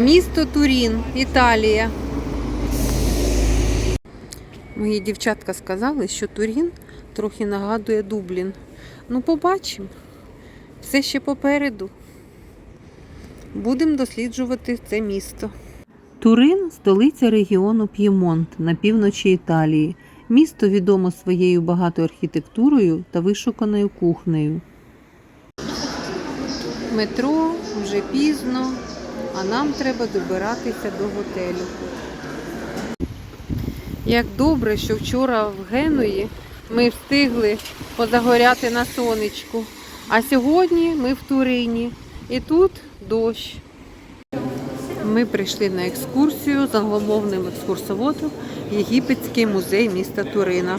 Місто Турін, Італія. Мої дівчатка сказали, що Турін трохи нагадує Дублін. Ну, побачимо. Все ще попереду. Будемо досліджувати це місто. Турин столиця регіону П'ємонт на півночі Італії. Місто відомо своєю багатою архітектурою та вишуканою кухнею. Метро вже пізно, а нам треба добиратися до готелю. Як добре, що вчора в Генуї ми встигли позагоряти на сонечку, а сьогодні ми в Турині і тут дощ. Ми прийшли на екскурсію з англомовним екскурсоводом Єгипетський музей міста Турина.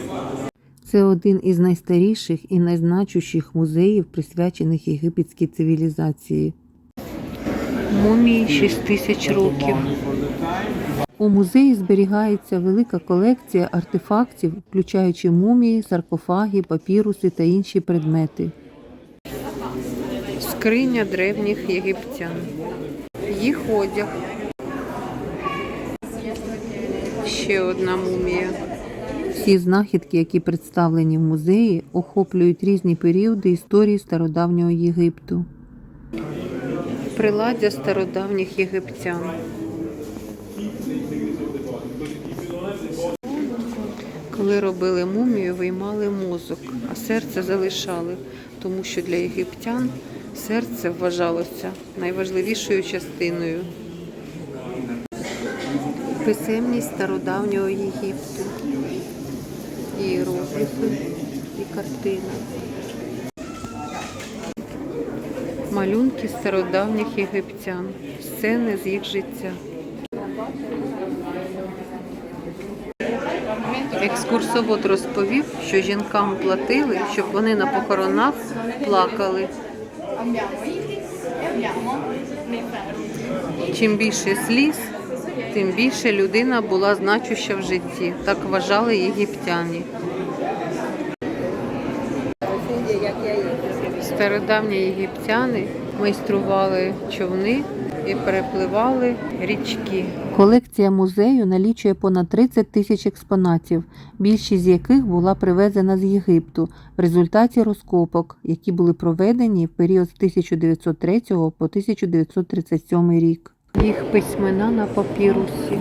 Це один із найстаріших і найзначущих музеїв, присвячених єгипетській цивілізації. Мумії 6 тисяч років. У музеї зберігається велика колекція артефактів, включаючи мумії, саркофаги, папіруси та інші предмети. Скриня древніх єгиптян. Їх одяг. Ще одна мумія. Всі знахідки, які представлені в музеї, охоплюють різні періоди історії стародавнього Єгипту. Приладдя стародавніх єгиптян. Коли робили мумію, виймали мозок, а серце залишали, тому що для єгиптян серце вважалося найважливішою частиною. Писемність стародавнього Єгипту, іерогліфи і картини. Малюнки стародавніх єгиптян, сцени з їх життя. Екскурсовод розповів, що жінкам платили, щоб вони на похоронах плакали. Чим більше сліз, тим більше людина була значуща в житті. Так вважали єгиптяни. Стародавні єгиптяни майстрували човни і перепливали річки. Колекція музею налічує понад 30 тисяч експонатів, більшість з яких була привезена з Єгипту в результаті розкопок, які були проведені в період з 1903 по 1937 рік. Їх письмена на папірусі.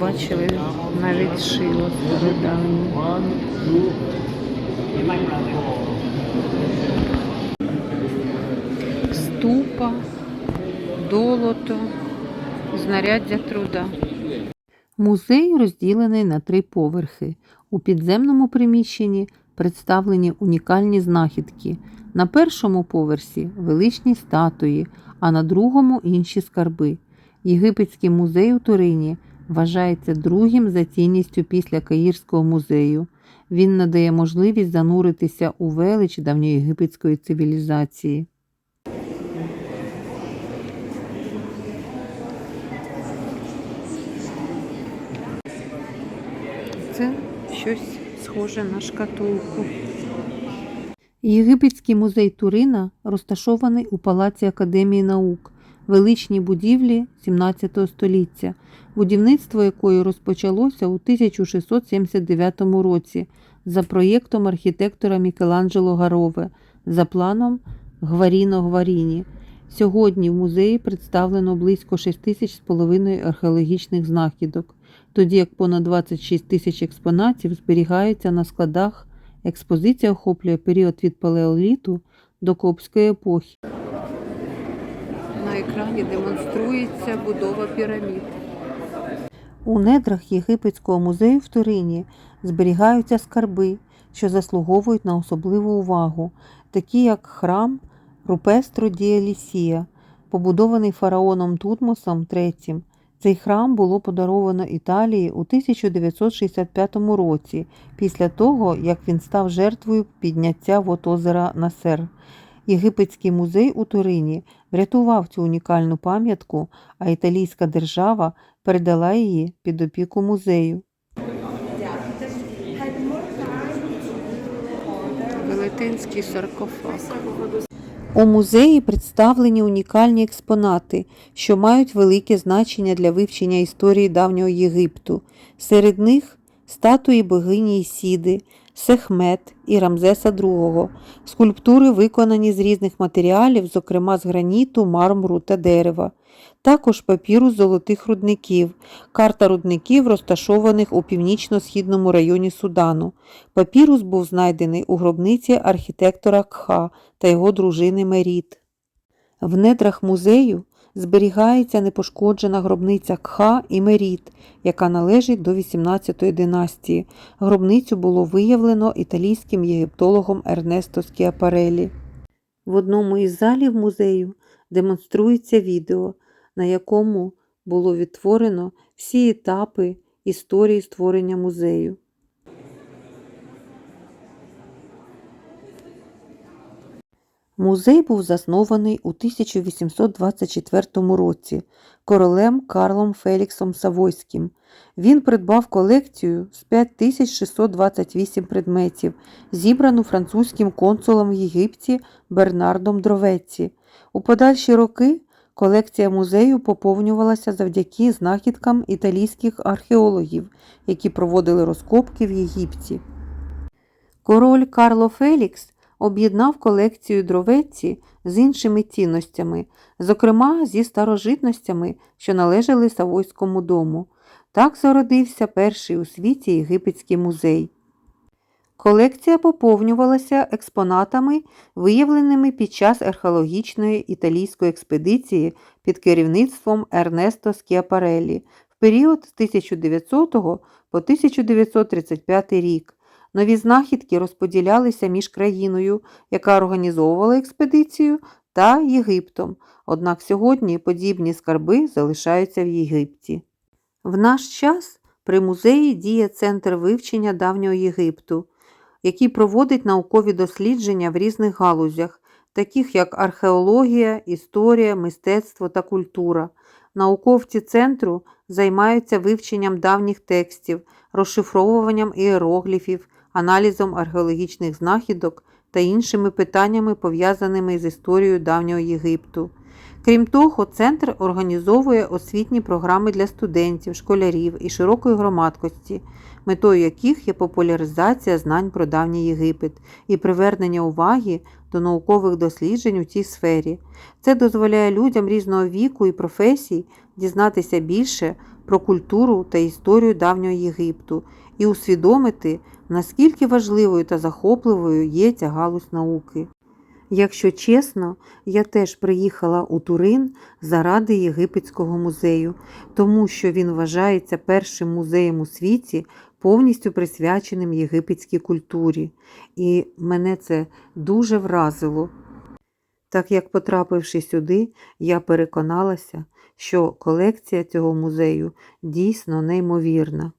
Ось побачили навіть шило стародавнє. Ступа, долото, знаряддя труда. Музей розділений на три поверхи. У підземному приміщенні представлені унікальні знахідки. На першому поверсі величні статуї, а на другому інші скарби. Єгипетський музей у Турині вважається другим за цінністю після Каїрського музею. Він надає можливість зануритися у велич давньоєгипетської цивілізації. Це щось схоже на шкатулку. Єгипетський музей Турина розташований у палаці Академії наук, величній будівлі 17 століття, будівництво якої розпочалося у 1679 році за проєктом архітектора Мікеланджело Гарове за планом Гваріно Гваріні. Сьогодні в музеї представлено близько 6 тисяч з половиною археологічних знахідок, тоді як понад 26 тисяч експонатів зберігаються на складах. Експозиція охоплює період від палеоліту до Копської епохи. На екрані демонструється будова пірамід. У недрах Єгипетського музею в Турині зберігаються скарби, що заслуговують на особливу увагу, такі як храм Рупестро Діалісія, побудований фараоном Тутмосом III. Цей храм було подаровано Італії у 1965 році, після того, як він став жертвою підняття вод озера Насер. Єгипетський музей у Турині врятував цю унікальну пам'ятку, а італійська держава передала її під опіку музею. Велетенський саркофаг. У музеї представлені унікальні експонати, що мають велике значення для вивчення історії давнього Єгипту. Серед них статуї богині Ісіди, Сехмет і Рамзеса II, скульптури, виконані з різних матеріалів, зокрема з граніту, мармуру та дерева. Також папірус золотих рудників, карта рудників, розташованих у північно-східному районі Судану. Папірус був знайдений у гробниці архітектора Кха та його дружини Меріт. В недрах музею зберігається непошкоджена гробниця Кха і Меріт, яка належить до 18-ї династії. Гробницю було виявлено італійським єгиптологом Ернесто Скіапарелі. В одному із залів музею демонструється відео, на якому було відтворено всі етапи історії створення музею. Музей був заснований у 1824 році королем Карлом Феліксом Савойським. Він придбав колекцію з 5628 предметів, зібрану французьким консулом в Єгипті Бернардом Дровеці. У подальші роки колекція музею поповнювалася завдяки знахідкам італійських археологів, які проводили розкопки в Єгипті. Король Карло Фелікс об'єднав колекцію дровеці з іншими цінностями, зокрема зі старожитностями, що належали Савойському дому. Так зародився перший у світі єгипетський музей. Колекція поповнювалася експонатами, виявленими під час археологічної італійської експедиції під керівництвом Ернесто Скіапареллі в період з 1900 по 1935 рік. Нові знахідки розподілялися між країною, яка організовувала експедицію, та Єгиптом. Однак сьогодні подібні скарби залишаються в Єгипті. В наш час при музеї діє Центр вивчення давнього Єгипту, який проводить наукові дослідження в різних галузях, таких як археологія, історія, мистецтво та культура. Науковці центру займаються вивченням давніх текстів, розшифровуванням іерогліфів, аналізом археологічних знахідок та іншими питаннями, пов'язаними з історією давнього Єгипту. Крім того, центр організовує освітні програми для студентів, школярів і широкої громадськості, метою яких є популяризація знань про давній Єгипет і привернення уваги до наукових досліджень у цій сфері. Це дозволяє людям різного віку і професій дізнатися більше про культуру та історію давнього Єгипту і усвідомити, наскільки важливою та захопливою є ця галузь науки. Якщо чесно, я теж приїхала у Турин заради Єгипетського музею, тому що він вважається першим музеєм у світі, повністю присвяченим єгипетській культурі, і мене це дуже вразило. Так як, потрапивши сюди, я переконалася, що колекція цього музею дійсно неймовірна.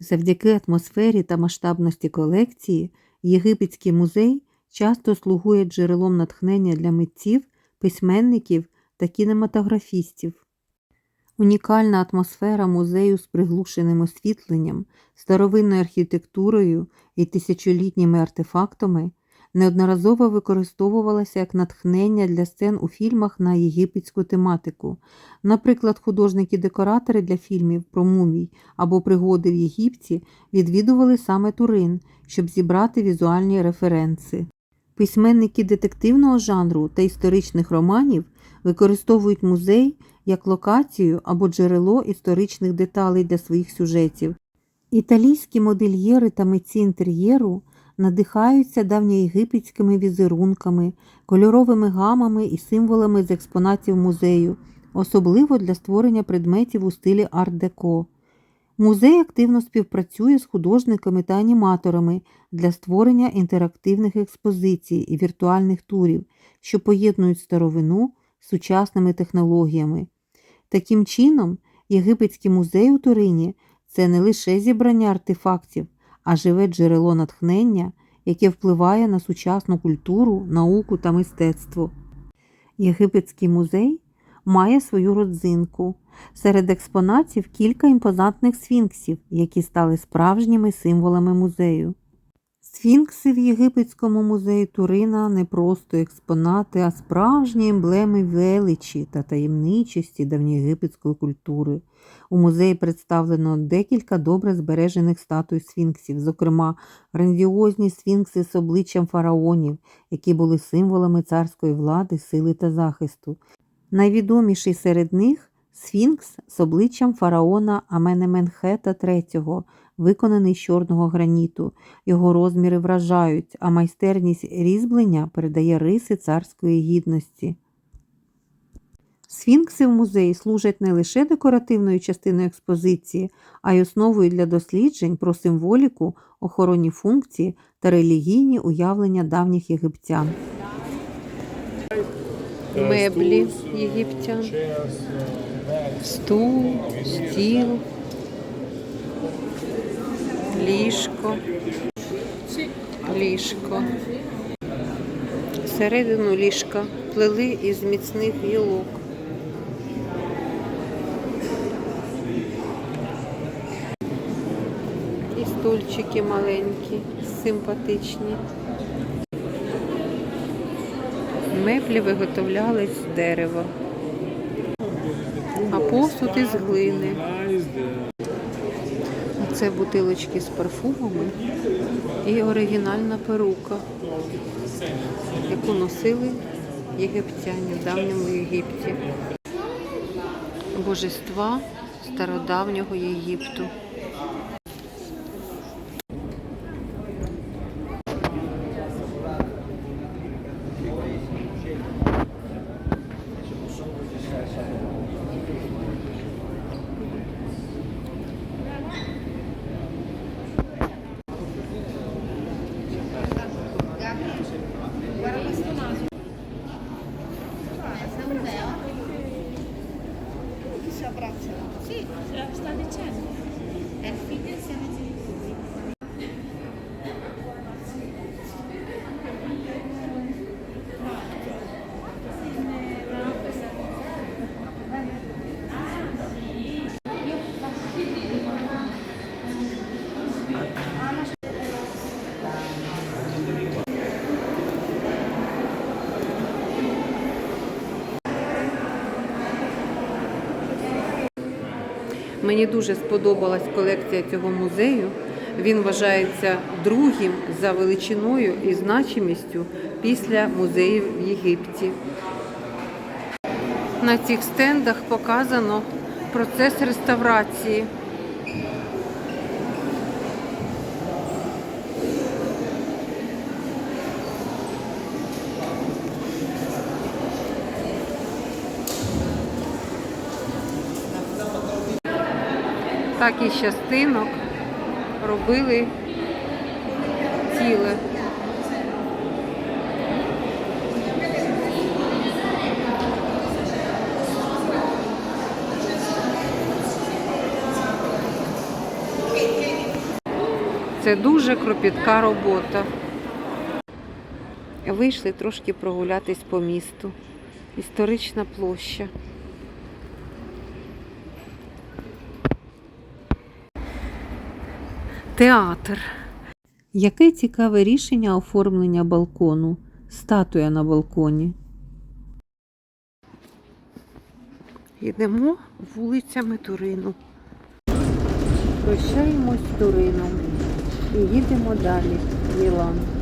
Завдяки атмосфері та масштабності колекції Єгипетський музей часто слугує джерелом натхнення для митців, письменників та кінематографістів. Унікальна атмосфера музею з приглушеним освітленням, старовинною архітектурою і тисячолітніми артефактами неодноразово використовувалася як натхнення для сцен у фільмах на єгипетську тематику. Наприклад, художники-декоратори для фільмів про мумій або пригоди в Єгипті відвідували саме Турин, щоб зібрати візуальні референси. Письменники детективного жанру та історичних романів використовують музей як локацію або джерело історичних деталей для своїх сюжетів. Італійські модельєри та митці інтер'єру надихаються давньоєгипетськими візерунками, кольоровими гамами і символами з експонатів музею, особливо для створення предметів у стилі арт-деко. Музей активно співпрацює з художниками та аніматорами для створення інтерактивних експозицій і віртуальних турів, що поєднують старовину з сучасними технологіями. Таким чином, Єгипетський музей у Турині це не лише зібрання артефактів, а живе джерело натхнення, яке впливає на сучасну культуру, науку та мистецтво. Єгипетський музей має свою родзинку. Серед експонатів кілька імпозантних сфінксів, які стали справжніми символами музею. Сфінкси в Єгипетському музеї Турина не просто експонати, а справжні емблеми величі та таємничості давньоєгипетської культури. У музеї представлено декілька добре збережених статуй сфінксів, зокрема грандіозні сфінкси з обличчям фараонів, які були символами царської влади, сили та захисту. Найвідоміший серед них сфінкс з обличчям фараона Аменеменхета III, виконаний з чорного граніту. Його розміри вражають, а майстерність різьблення передає риси царської гідності. Сфінкси в музеї служать не лише декоративною частиною експозиції, а й основою для досліджень про символіку, охоронні функції та релігійні уявлення давніх єгиптян. Меблі єгиптян, стул, стіл, ліжко, ліжко. Всередину ліжка плели із міцних гілок. І стульчики маленькі, симпатичні. Меблі виготовлялись з дерева, а посуд із глини. Це бутилочки з парфумами і оригінальна перука, яку носили єгиптяни в давньому Єгипті. Божества стародавнього Єгипту. Sì, sta dicendo. È Мені дуже сподобалась колекція цього музею. Він вважається другим за величиною і значимістю після музеїв в Єгипті. На цих стендах показано процес реставрації. Так і частинок робили ціле. Це дуже кропітка робота. Вийшли трошки прогулятись по місту. Історична площа. Театр. Яке цікаве рішення оформлення балкону? Статуя на балконі. Йдемо вулицями Турину. Прощаємось з Турином і їдемо далі в Мілан.